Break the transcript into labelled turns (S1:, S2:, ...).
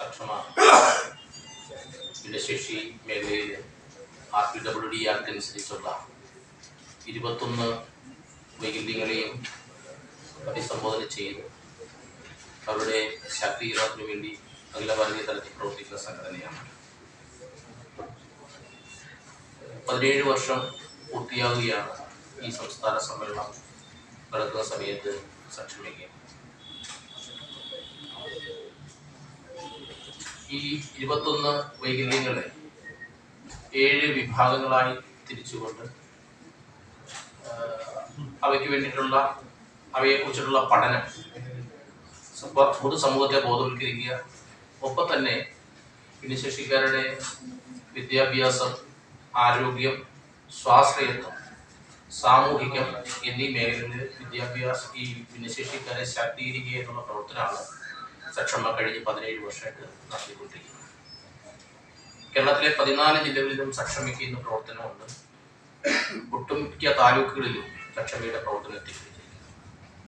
S1: സക്ഷമ ഭിന്നശേഷി മേഖലയിൽ R P W D ആക്ടനുസരിച്ചുള്ള ഇരുപത്തൊന്ന് വൈകല്യങ്ങളെയും അഭിസംബോധന ചെയ്ത് അവരുടെ ശാക്തീകരണത്തിനു വേണ്ടി അഖില ഭാരതീയ തലത്തിൽ പ്രവർത്തിക്കുന്ന സംഘടനയാണ്. പതിനേഴ് വർഷം പൂർത്തിയാവുകയാണ് ഈ സംസ്ഥാന സമ്മേളനം നടക്കുന്ന സമയത്ത് സക്ഷമയ്ക്ക് ഈ ഇരുപത്തൊന്ന് വൈകല്യങ്ങളെ ഏഴ് വിഭാഗങ്ങളായി തിരിച്ചുകൊണ്ട് അവയ്ക്ക് വേണ്ടിയിട്ടുള്ള അവയെക്കുറിച്ചിട്ടുള്ള പഠനം പൊതുസമൂഹത്തെ ബോധവൽക്കരിക്കുക ഒപ്പം തന്നെ ഭിന്നശേഷിക്കാരുടെ വിദ്യാഭ്യാസം ആരോഗ്യം സ്വാശ്രയത്വം സാമൂഹികം എന്നീ മേഖലകളിൽ വിദ്യാഭ്യാസ ഈ ഭിന്നശേഷിക്കാരെ ശാക്തീകരിക്കുക എന്നുള്ള പ്രവർത്തനമാണ് സക്ഷമ കഴിഞ്ഞ് പതിനേഴ് വർഷമായിട്ട് നടത്തിക്കൊണ്ടിരിക്കുന്നത് കേരളത്തിലെ പതിനാല് ജില്ലകളിലും സക്ഷമയ്ക്ക് ഇന്ന് പ്രവർത്തനമുണ്ട്. ഒട്ടുമിക്ക താലൂക്കുകളിലും സക്ഷമയുടെ പ്രവർത്തനം എത്തിയിട്ടുണ്ട്.